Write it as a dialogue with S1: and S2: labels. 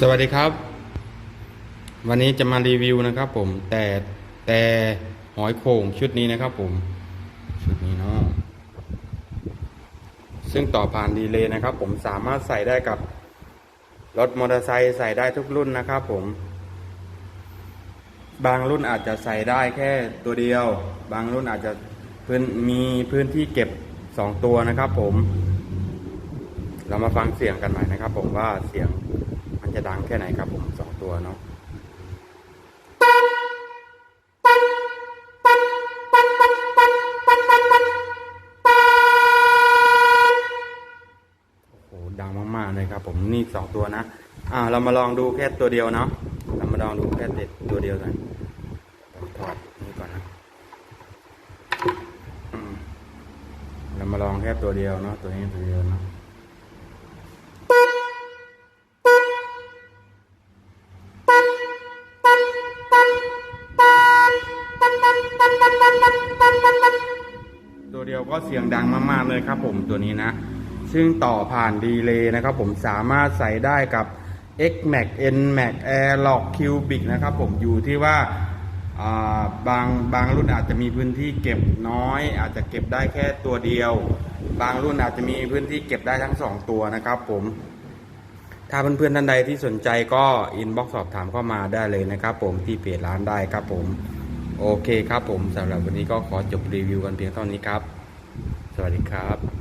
S1: สวัสดีครับ วันนี้จะมารีวิวนะครับ ผมแต่แต่หอยโข่งชุดนี้นะครับ ผม ชุดนี้เนาะซึ่งต่อผ่านดีเลย์นะครับ ผมสามารถใส่ได้กับรถมอเตอร์ไซค์ใส่ได้ทุกรุ่นนะครับ ผม บางรุ่นอาจจะใส่ได้แค่ตัวเดียว บางรุ่นอาจจะพื้นมีพื้นที่เก็บสองตัวนะครับ ผม เรามาฟังเสียงกันหน่อยนะครับ ผมว่าเสียง จะดังแค่ไหนครับผมสองตัวเนาะโอ้โหดังมากๆเลยครับผมนี่สองตัวนะ อ่า เรามาลองดูแค่ตัวเดียวเนาะเรามาลองดูแค่เด็ดตัวเดียวกันถอดนี่ก่อนนะเรามาลองแค่ตัวเดียวเนาะตัวนี้ตัวเดียวเนาะ ตัวเดียวก็เสียงดังมาก ๆ เลยครับผมตัวนี้นะ ซึ่งต่อผ่านดีเลย์นะครับผมสามารถใส่ได้กับ X Max N Max Airlock Cubic นะครับผมอยู่ที่ว่าาบางบางรุ่นอาจจะมีพื้นที่เก็บน้อย อาจจะเก็บได้แค่ตัวเดียว บางรุ่นอาจจะมีพื้นที่เก็บได้ทั้งสองตัวนะครับผมถ้าเพื่อนๆท่านใดที่สนใจก็อินบ็อกซ์สอบถามเข้ามาได้เลยนะครับผมที่เพจร้านได้ครับผม โอเคครับผมสำหรับวันนี้ก็ขอจบรีวิวกันเพียงเท่านี้ครับ สวัสดีครับ